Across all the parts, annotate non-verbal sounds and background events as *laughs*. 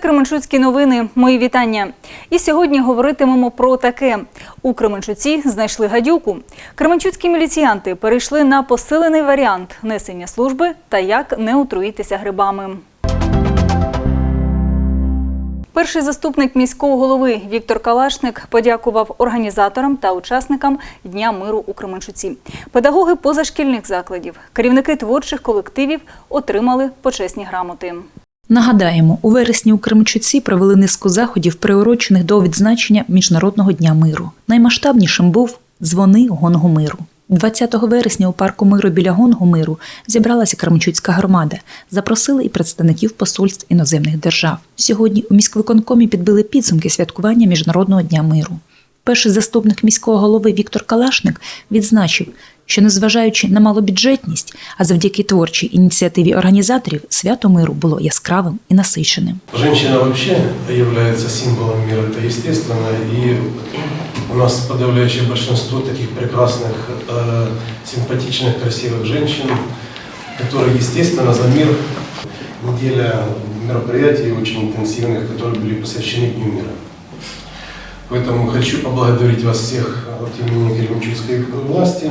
Кременчуцькі новини. Мої вітання. І сьогодні говоритимемо про таке: у Кременчуці знайшли гадюку. Кременчуцькі міліціянти перейшли на посилений варіант несення служби та як не отруїтися грибами. Перший заступник міського голови Віктор Калашник подякував організаторам та учасникам Дня миру у Кременчуці. Педагоги позашкільних закладів, керівники творчих колективів отримали почесні грамоти. Нагадаємо, у вересні у Кременчуці провели низку заходів, приурочених до відзначення Міжнародного дня миру. Наймасштабнішим був дзвони гонгу миру. 20 вересня у парку миру біля гонгу миру зібралася Кременчуцька громада. Запросили і представників посольств іноземних держав. Сьогодні у міськвиконкомі підбили підсумки святкування Міжнародного дня миру. Перший заступник міського голови Віктор Калашник відзначив, що незважаючи на малобюджетність, а завдяки творчій ініціативі організаторів, свято миру було яскравим і насиченим. Женщина вообще является символом мира, это естественно, и у нас подавляющее большинство таких прекрасных, э, симпатичных, красивых женщин, которые, естественно, за мир. Неделя мероприятий очень интенсивных, которые были посвящены Дню мира. Поэтому хочу поблагодарить вас всех от имени Кременчуцкой власти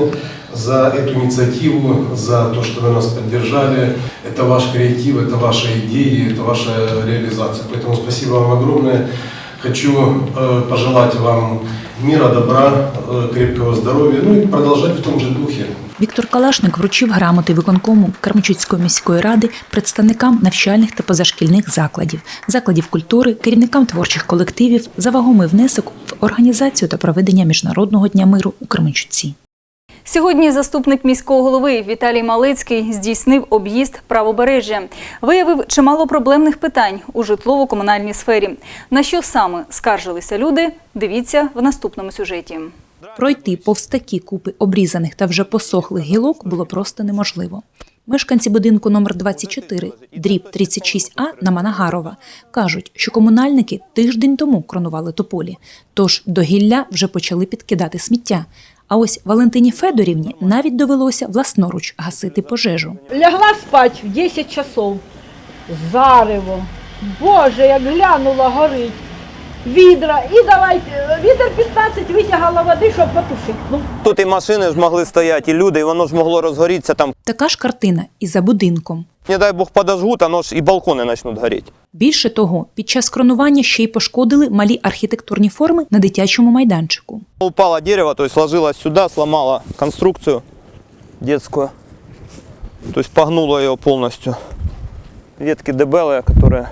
за эту инициативу, за то, что вы нас поддержали. Это ваш креатив, это ваши идеи, это ваша реализация. Поэтому спасибо вам огромное. Хочу э, пожелать вам мира, добра, э, крепкого здоров'я. ну і продовжати в тому же духе. Віктор Калашник вручив грамоти виконкому Кременчуцької міської ради представникам навчальних та позашкільних закладів, закладів культури, керівникам творчих колективів за вагомий внесок в організацію та проведення Міжнародного дня миру у Кременчуці. Сьогодні заступник міського голови Віталій Малицький здійснив об'їзд правобережжя. Виявив чимало проблемних питань у житлово-комунальній сфері. На що саме скаржилися люди? Дивіться в наступному сюжеті. Пройти повз такі купи обрізаних та вже посохлих гілок було просто неможливо. Мешканці будинку номер 24, дріб 36А на Манагарова, кажуть, що комунальники тиждень тому кронували тополі, тож до гілля вже почали підкидати сміття. А ось Валентині Федорівні навіть довелося власноруч гасити пожежу. Лягла спать в 10 часов. Зарево. Боже, як глянула, горить. Відра. І давай, вітер 15 витягала води, щоб потушити. Ну, Тут і машини ж могли стояти, і люди, і воно ж могло розгорітися там. Така ж картина і за будинком. Не дай Бог подожгут, оно ж і балкони почнуть горіти. Більше того, під час кронування ще й пошкодили малі архітектурні форми на дитячому майданчику. Упало дерево, то есть ложилось сюда, сломало конструкцию детскую. То есть погнуло ее полностью. Ветки дебелые, которые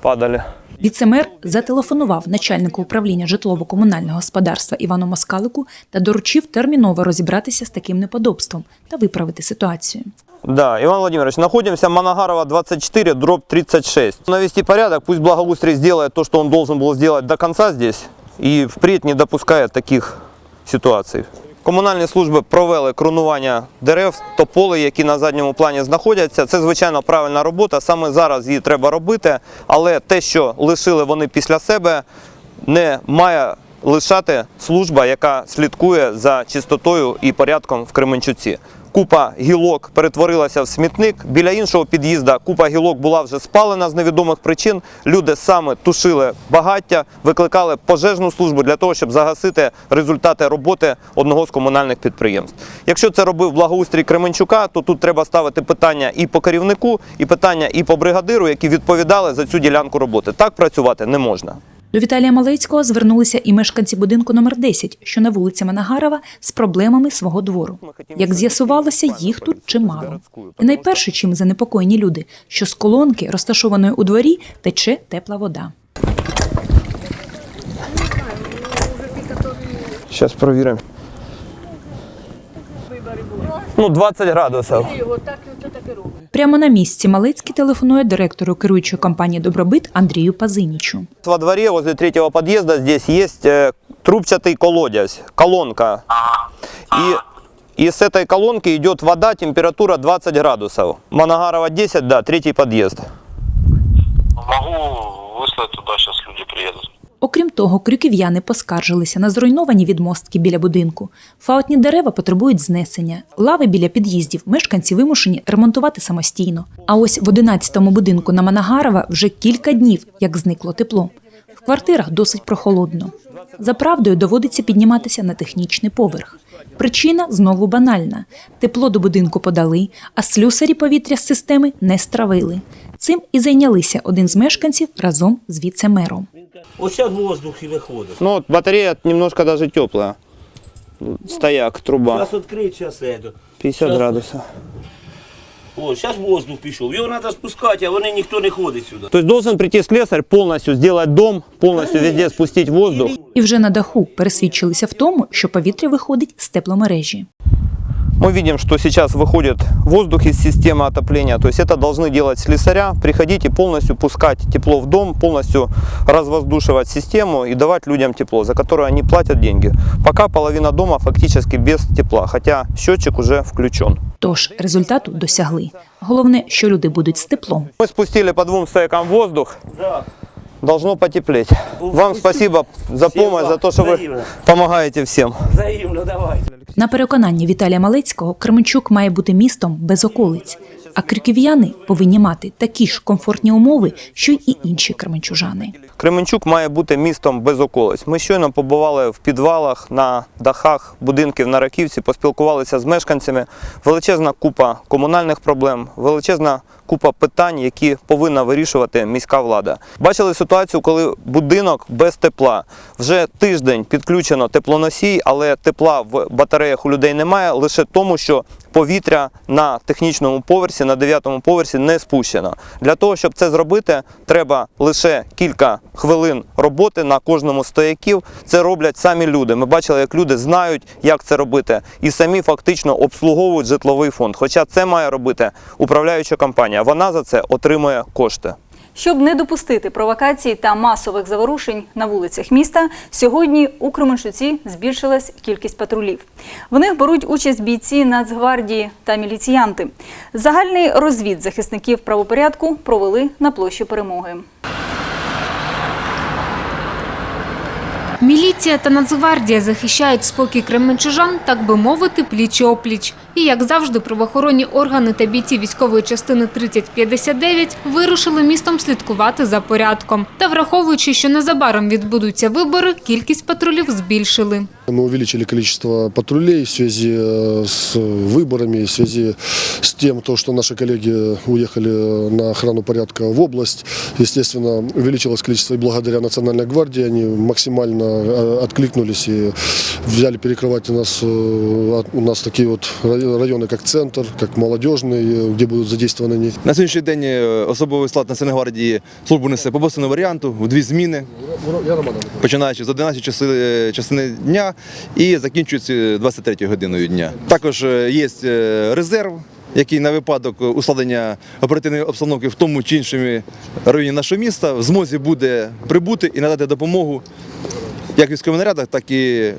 падали. Віцемер зателефонував начальнику управління житлово-комунального господарства Івану Москалику та доручив терміново розібратися з таким неподобством та виправити ситуацію. Да, Иван Владимирович, находимся Манагарова 24, дробь 36. Навести порядок, пусть благоустрий сделает то, что он должен был сделать до конца здесь, и впредь не допускает таких ситуацій. Комунальні служби провели кронування дерев, тополи, які на задньому плані знаходяться. Це звичайно правильна робота. Саме зараз її треба робити, але те, що лишили вони після себе, не має лишати служба, яка слідкує за чистотою і порядком в Кременчуці. Купа гілок перетворилася в смітник. Біля іншого під'їзда купа гілок була вже спалена з невідомих причин. Люди саме тушили багаття, викликали пожежну службу для того, щоб загасити результати роботи одного з комунальних підприємств. Якщо це робив благоустрій Кременчука, то тут треба ставити питання і по керівнику, і питання і по бригадиру, які відповідали за цю ділянку роботи. Так працювати не можна. До Віталія Малецького звернулися і мешканці будинку номер 10, що на вулиці Манагарова, з проблемами свого двору. Як з'ясувалося, їх тут чимало. І найперше, чим занепокоєні люди, що з колонки, розташованої у дворі, тече тепла вода. Зараз перевіримо. Ну, 20 градусів. Прямо на місці Малецький телефонує директору керуючої компанії Добробит Андрію Пазинічу. Во дворе возле третьего подъезда здесь есть э, трубчатый колодец, колонка. И, и с этой колонки идет вода, температура 20 градусов. Манагарова 10, да, третий подъезд. Могу выслать туда, сейчас люди приедут. Окрім того, крюків'яни поскаржилися на зруйновані відмостки біля будинку. Фаотні дерева потребують знесення. Лави біля під'їздів мешканці вимушені ремонтувати самостійно. А ось в 11-му будинку на Манагарова вже кілька днів, як зникло тепло. В квартирах досить прохолодно. За правдою доводиться підніматися на технічний поверх. Причина знову банальна: тепло до будинку подали, а слюсарі повітря з системи не стравили. Цим і зайнялися один з мешканців разом з віце-мером. От зараз воздух і виходить. Ну вот батарея немножко даже теплая. Стояк, труба. Зараз відкриють, зараз это. 50 градусов. О, зараз воздух пішов. Його треба спускати, а вони ніхто не ходить сюди. То есть должен прийти слесарь, полностью сделать дом, полностью везде спустить воздух. І вже на даху пересвідчилися в тому, що повітря виходить з тепломережі. Мы видим, что сейчас выходит воздух из системы отопления. То есть это должны делать слесаря, приходить и полностью пускать тепло в дом, полностью развоздушивать систему и давать людям тепло, за которое они платят деньги. Пока половина дома фактически без тепла, хотя счетчик уже включен. Тож результату досягли. Головне, що люди будуть з теплом. Мы спустили по двум стоякам воздух. Да. Должно потеплеть. Вам спасибо за Всем помощь, вам за то, что вы взаимно. помогаете всем. Взаємно, давайте. На переконання Віталія Малицького Кременчук має бути містом без околиць, а крюків'яни повинні мати такі ж комфортні умови, що й інші кременчужани. Кременчук має бути містом без околиць. Ми щойно побували в підвалах, на дахах будинків на Раківці, поспілкувалися з мешканцями. Величезна купа комунальних проблем, величезна купа питань, які повинна вирішувати міська влада. Бачили ситуацію, коли будинок без тепла. Вже тиждень підключено теплоносій, але тепла в батареях у людей немає лише тому, що повітря на технічному поверсі, на 9 поверсі не спущено. Для того, щоб це зробити, треба лише кілька хвилин роботи на кожному стояків. Це роблять самі люди. Ми бачили, як люди знають, як це робити, і самі фактично обслуговують житловий фонд. Хоча це має робити управляюча компанія. Вона за це отримує кошти. Щоб не допустити провокацій та масових заворушень на вулицях міста, сьогодні у Кременчуці збільшилась кількість патрулів. В них беруть участь бійці Нацгвардії та міліціянти. Загальний розвід захисників правопорядку провели на площі перемоги. Міліція та Нацгвардія захищають спокій кременчужан, так би мовити, пліч-опліч. І, як завжди, правоохоронні органи та бійці військової частини 3059 вирушили містом слідкувати за порядком. Та враховуючи, що незабаром відбудуться вибори, кількість патрулів збільшили. Мы увеличили количество патрулей в связи э, с выборами, в связи с тем, то, что наши коллеги уехали на охрану порядка в область. Естественно, увеличилось количество и благодаря Национальной гвардии. Они максимально э, откликнулись и взяли перекрывать у нас, э, от- у нас такие вот рай- районы, как Центр, как Молодежный, э, где будут задействованы они. На сьогоднішній день е, особовий склад Національної гвардії службу несе по босиному варіанту в дві зміни, починаючи з 11 часи, е, частини дня і закінчується 23 годиною дня. Також е, є е, резерв, який на випадок ускладнення оперативної обстановки в тому чи іншому районі нашого міста в змозі буде прибути і надати допомогу як військових нарядах, так і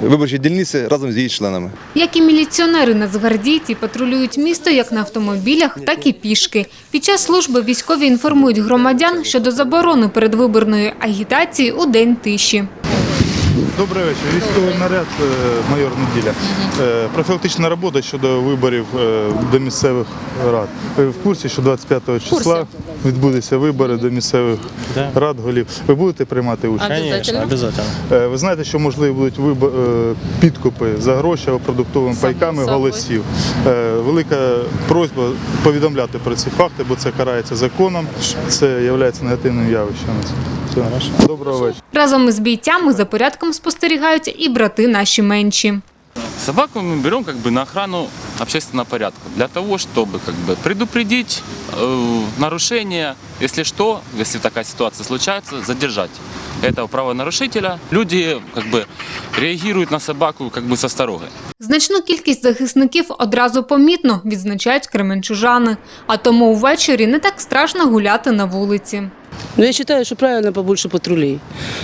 виборчі дільниці разом з її членами. Як і міліціонери нацгвардійці патрулюють місто як на автомобілях, так і пішки. Під час служби військові інформують громадян щодо заборони передвиборної агітації у день тиші. Добрий вечір. Військовий наряд, е, майор Неділя. Е, Профілактична робота щодо виборів е, до місцевих рад. Ви в курсі, що 25 числа відбудуться вибори до місцевих рад голів. Ви будете приймати участь? Обязательно. Ви знаєте, що можливі будуть підкупи за гроші або продуктовими пайками голосів. Велика просьба повідомляти про ці факти, бо це карається законом. Це є негативним явищем. Все. Доброго вечора. Разом із бійцями за порядком спостерігаються і брати наші менші. Собаку мы берем как бы на охрану общественного порядка для того, чтобы как бы предупредить э, нарушение, если что, если такая ситуация случается, задержать этого правонарушителя. Люди как бы реагируют на собаку как бы со сторогой. Значну кількість захисників одразу помітно відзначають кременчужани, а тому ввечері не так страшно гуляти на вулиці. Но я считаю, что правильно побольше патрулей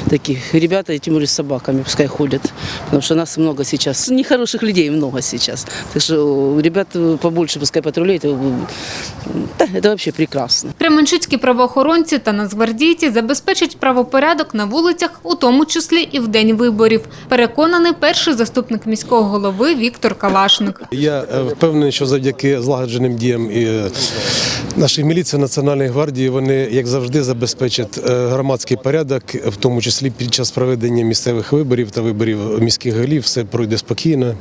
таких. Ребята, и тем более с собаками, пускай ходят. Потому что нас много сейчас. Нехороших людей много сейчас. Так что ребят побольше пускай патрулей. Это, это вообще прекрасно. Кременчуцькі правоохоронці та нацгвардійці забезпечать правопорядок на вулицях, у тому числі і в день виборів. Переконаний перший заступник міського голови Віктор Калашник. Я е, впевнений, що завдяки злагодженим діям і е, нашої міліції Національної гвардії вони, як завжди, забезпечать е, громадський порядок, в тому числі під час проведення місцевих виборів та виборів міських голів. Все пройде спокійно.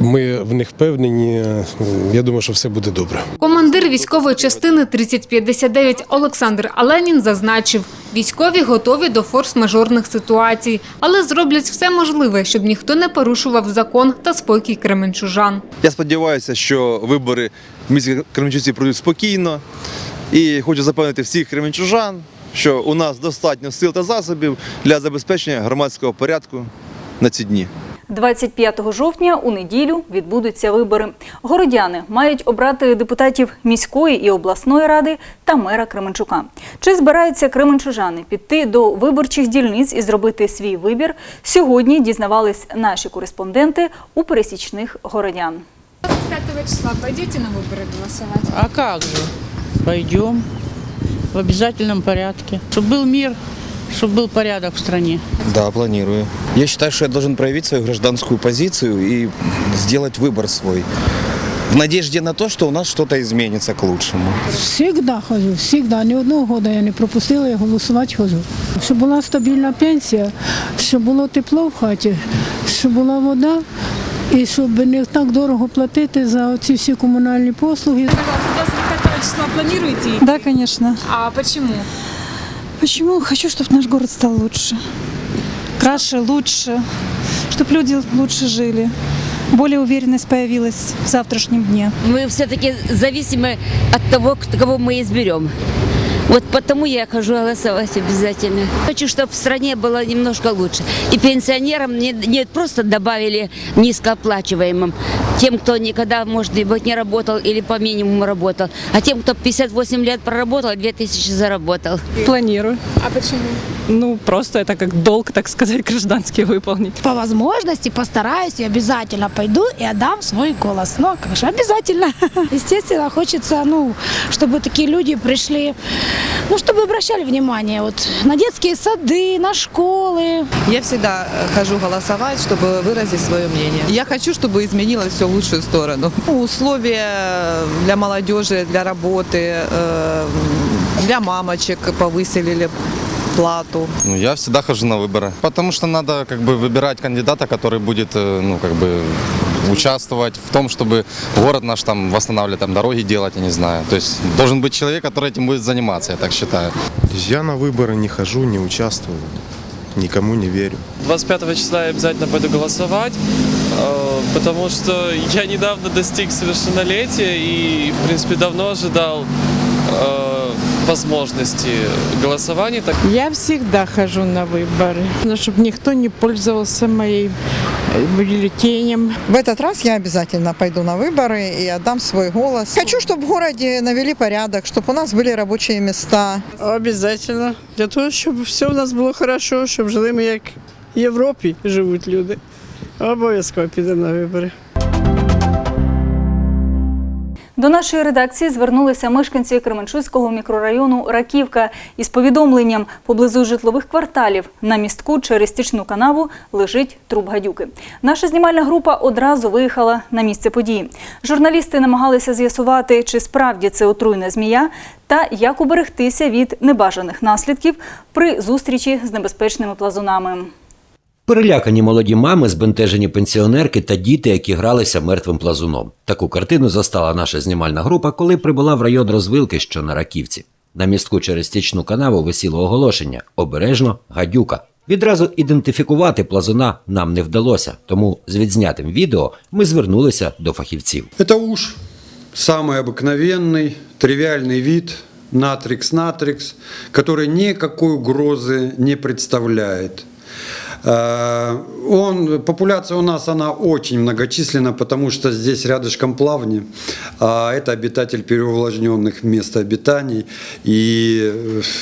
Ми в них впевнені. Я думаю, що все буде добре. Командир військової частини 3059 Олександр Аленін зазначив, військові готові до форс-мажорних ситуацій, але зроблять все можливе, щоб ніхто не порушував закон та спокій кременчужан. Я сподіваюся, що вибори в місті Кременчуці пройдуть спокійно. І хочу запевнити всіх кременчужан, що у нас достатньо сил та засобів для забезпечення громадського порядку на ці дні. 25 жовтня у неділю відбудуться вибори. Городяни мають обрати депутатів міської і обласної ради та мера Кременчука. Чи збираються кременчужани піти до виборчих дільниць і зробити свій вибір? Сьогодні дізнавались наші кореспонденти у пересічних городян. 25 числа пойдете на вибори голосувати? А как же? Пойдем в обязательном порядке. Чтобы был мир, чтобы был порядок в стране. Да, планирую. Я считаю, что я должен проявить свою гражданскую позицию и сделать выбор свой. В надежде на то, что у нас что-то изменится к лучшему. Всегда хожу, всегда. Ні одного года я не пропустила, я голосувати хожу. Щоб була стабільна пенсія, щоб було тепло в хаті, щоб була вода і щоб не так дорого платити за ці всі комунальні послуги. 25 числа планируете? Да, конечно. А почему? Почему? Хочу, чтобы наш город стал лучше. Краше, лучше. Чтобы люди лучше жили. Более уверенность появилась в завтрашнем дне. Мы все-таки зависимы от того, кого мы изберем. Вот потому я хожу голосовать обязательно. Хочу, чтобы в стране было немножко лучше. И пенсионерам не, не просто добавили низкооплачиваемым, тем, кто никогда, может быть, не работал или по минимуму работал, а тем, кто 58 лет проработал, 2000 заработал. Планирую. А почему? Ну, просто это как долг, так сказать, гражданский выполнить. По возможности постараюсь и обязательно пойду и отдам свой голос. Ну, как же, обязательно. *laughs* Естественно, хочется, ну, чтобы такие люди пришли, ну, чтобы обращали внимание вот на детские сады, на школы. Я всегда хожу голосовать, чтобы выразить свое мнение. Я хочу, чтобы изменилось все в лучшую сторону. Ну, Условия для молодежи, для работы, э, для мамочек повысили ли плату. Ну, я всегда хожу на выборы, потому что надо как бы выбирать кандидата, который будет, э, ну, как бы участвовать в том, чтобы город наш там восстанавливать, там дороги делать, я не знаю. То есть должен быть человек, который этим будет заниматься, я так считаю. Я на вибори не хожу, не участвую, нікому не вірю. 25 числа я обязательно пойду голосовать, э, потому что я недавно достиг совершеннолетия и, в принципе, давно ожидал э, возможности голосования. Так Я всегда хожу на выборы, чтобы никто не пользовался моим бюллетенем. В этот раз я обязательно пойду на выборы и отдам свой голос. Хочу, чтобы в городе навели порядок, чтобы у нас были рабочие места. Обязательно. Для того, щоб все у нас було хорошо, щоб жили ми як в Європі живуть люди. Обов'язково підемо на вибори. До нашої редакції звернулися мешканці Кременчуцького мікрорайону Раківка із повідомленням поблизу житлових кварталів на містку через стічну канаву лежить труп гадюки. Наша знімальна група одразу виїхала на місце події. Журналісти намагалися з'ясувати, чи справді це отруйна змія та як уберегтися від небажаних наслідків при зустрічі з небезпечними плазунами. Перелякані молоді мами, збентежені пенсіонерки та діти, які гралися мертвим плазуном. Таку картину застала наша знімальна група, коли прибула в район розвилки, що на Раківці. На містку через стічну канаву висіло оголошення обережно гадюка. Відразу ідентифікувати плазуна нам не вдалося, тому з відзнятим відео ми звернулися до фахівців. Это уж самый обыкновенный, тривиальный вид натрикс-натрикс, который никакой угрозы не представляет. Э, Он, популяция у нас, она очень многочисленна, потому что здесь рядышком плавни, а это обитатель переувлажненных мест обитаний, и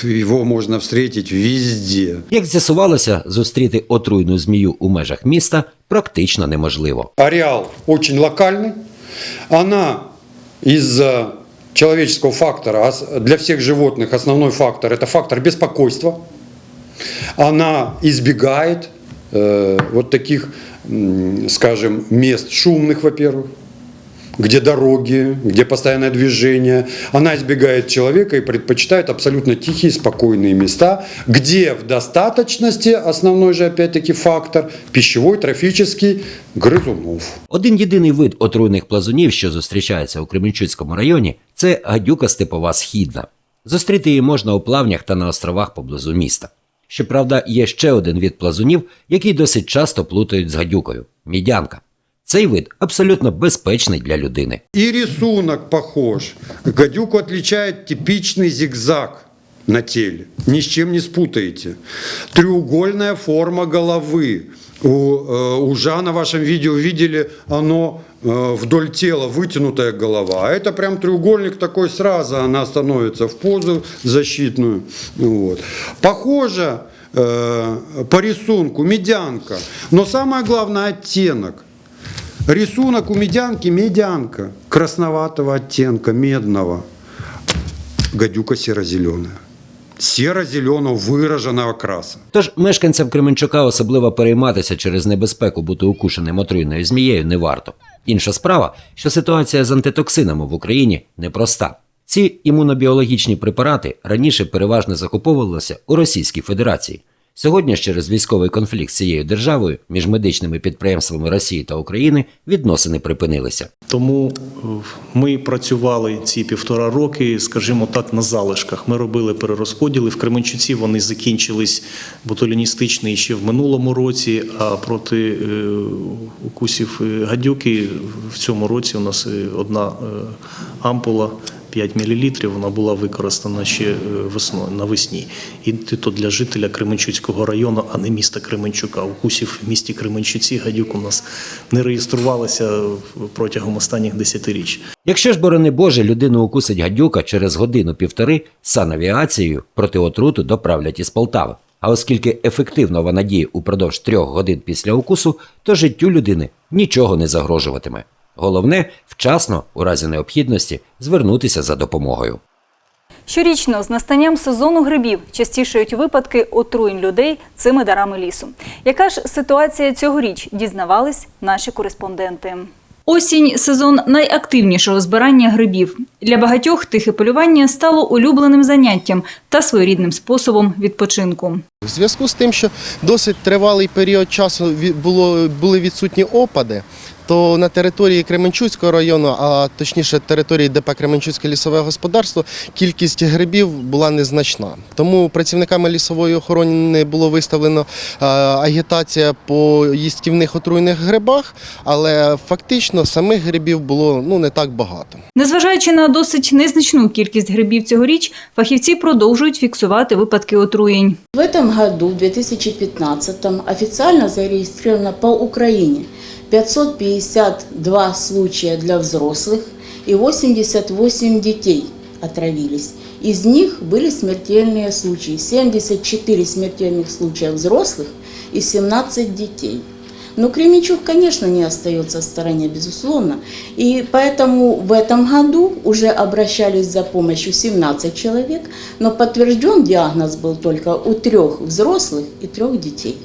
э, его можно встретить везде. Як з'ясувалося, зустріти отруйну змію у межах міста практично неможливо. Ареал очень локальный. Она из-за человеческого фактора, ос- для всех животных основной фактор – это фактор беспокойства. Она избегает э, вот таких, м, скажем, мест шумных, во-первых, где дороги, где постоянное движение. Она избегает человека и предпочитает абсолютно тихие, спокойные места, где в достаточности, основной же опять-таки фактор, пищевой, трофический, грызунов. Один єдиний вид отруйних плазунів, що зустрічається у Кременчуцькому районі, це гадюка степова східна. Зустріти її можна у плавнях та на островах поблизу міста. Щоправда, є ще один від плазунів, який досить часто плутають з гадюкою мідянка. Цей вид абсолютно безпечний для людини. І рисунок похож. Гадюку отличает типічний зігзаг на тілі. Ні з чим не спутаєте. Треугольна форма головы. У э, ужа на вашем видео видели, оно э, вдоль тела вытянутая голова. А это прям треугольник такой сразу, она становится в позу защитную. Вот. Похоже э, по рисунку медянка. Но самое главное оттенок. Рисунок у медянки медянка красноватого оттенка, медного. Гадюка серо-зеленая. Серо-зеленого вираженого краса. Тож мешканцям Кременчука особливо перейматися через небезпеку бути укушеним отруйною змією не варто. Інша справа, що ситуація з антитоксинами в Україні непроста. Ці імунобіологічні препарати раніше переважно закуповувалися у Російській Федерації. Сьогодні через військовий конфлікт з цією державою між медичними підприємствами Росії та України відносини припинилися. Тому е, ми працювали ці півтора роки, скажімо так, на залишках. Ми робили перерозподіли. В Кременчуці вони закінчились ботуліністичний ще в минулому році, а проти е, укусів е, гадюки в цьому році у нас одна ампула 5 мл, вона була використана ще е, весною навесні. І то для жителя Кременчуцького району, а не міста Кременчука. Укусів в місті Кременчуці гадюк у нас не реєструвалося протягом останніх десятиріч. Якщо ж, борони Боже, людину укусить гадюка через годину-півтори, санавіацією проти отруту доправлять із Полтави. А оскільки ефективно вона діє упродовж трьох годин після укусу, то життю людини нічого не загрожуватиме. Головне вчасно, у разі необхідності, звернутися за допомогою. Щорічно з настанням сезону грибів частішають випадки отруєнь людей цими дарами лісу. Яка ж ситуація цьогоріч дізнавались наші кореспонденти? Осінь сезон найактивнішого збирання грибів. Для багатьох тихе полювання стало улюбленим заняттям та своєрідним способом відпочинку. В зв'язку з тим, що досить тривалий період часу було, були відсутні опади, то на території Кременчуцького району, а точніше території ДП Кременчуцьке лісове господарство, кількість грибів була незначна. Тому працівниками лісової охорони було виставлено е, агітація по їстівних отруйних грибах, але фактично самих грибів було ну не так багато. Незважаючи на досить незначну кількість грибів цьогоріч, фахівці продовжують фіксувати випадки отруєнь. В этом году, в 2015, официально зарегистрировано по Украине 552 случая для взрослых и 88 детей отравились. Из них были смертельные случаи. 74 смертельных случая взрослых и 17 детей. Но Кременчук, конечно, не остается в стороне, безусловно. И поэтому в этом году уже обращались за помощью 17 человек, но подтвержден диагноз был только у трех взрослых и трех детей.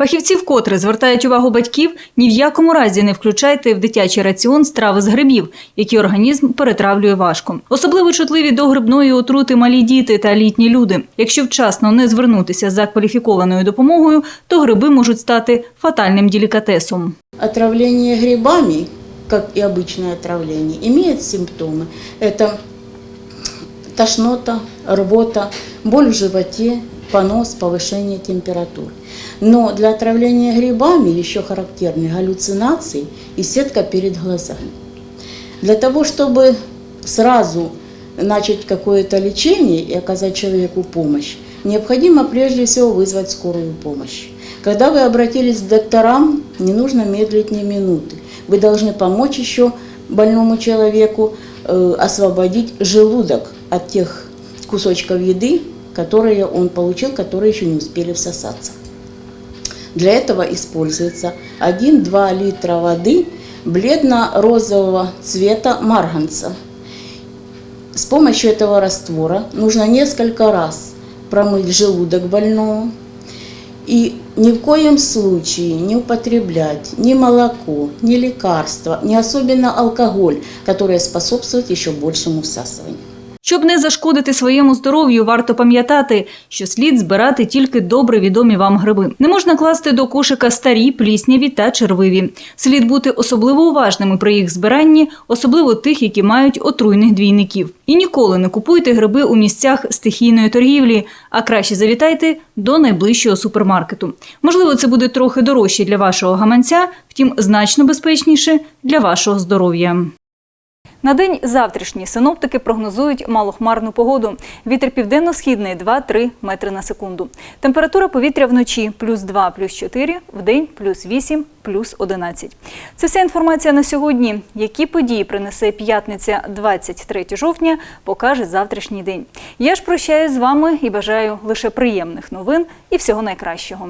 Фахівці вкотре звертають увагу батьків ні в якому разі не включайте в дитячий раціон страви з грибів, які організм перетравлює важко. Особливо чутливі до грибної отрути малі діти та літні люди. Якщо вчасно не звернутися за кваліфікованою допомогою, то гриби можуть стати фатальним делікатесом. Отравление грибами, как и обычное отравление, имеет симптомы. Это тошнота, рвота, боль в животе, понос, повышение температуры. Но для отравления грибами еще характерны галлюцинации и сетка перед глазами. Для того, чтобы сразу начать какое-то лечение и оказать человеку помощь, необходимо прежде всего вызвать скорую помощь. Когда вы обратились к докторам, не нужно медлить ни минуты. Вы должны помочь еще больному человеку э, освободить желудок от тех кусочков еды, которые он получил, которые еще не успели всосаться. Для этого используется 1-2 литра воды бледно-розового цвета марганца. С помощью этого раствора нужно несколько раз промыть желудок больного и ни в коем случае не употреблять ни молоко, ни лекарства, ни особенно алкоголь, которые способствуют еще большему всасыванию. Щоб не зашкодити своєму здоров'ю, варто пам'ятати, що слід збирати тільки добре відомі вам гриби. Не можна класти до кошика старі, плісняві та червиві. Слід бути особливо уважними при їх збиранні, особливо тих, які мають отруйних двійників. І ніколи не купуйте гриби у місцях стихійної торгівлі, а краще завітайте до найближчого супермаркету. Можливо, це буде трохи дорожче для вашого гаманця, втім значно безпечніше для вашого здоров'я. На день завтрашній синоптики прогнозують малохмарну погоду. Вітер південно-східний 2-3 метри на секунду. Температура повітря вночі плюс 2, плюс 4, вдень плюс 8, плюс 11. Це вся інформація на сьогодні. Які події принесе п'ятниця 23 жовтня, покаже завтрашній день. Я ж прощаюсь з вами і бажаю лише приємних новин і всього найкращого.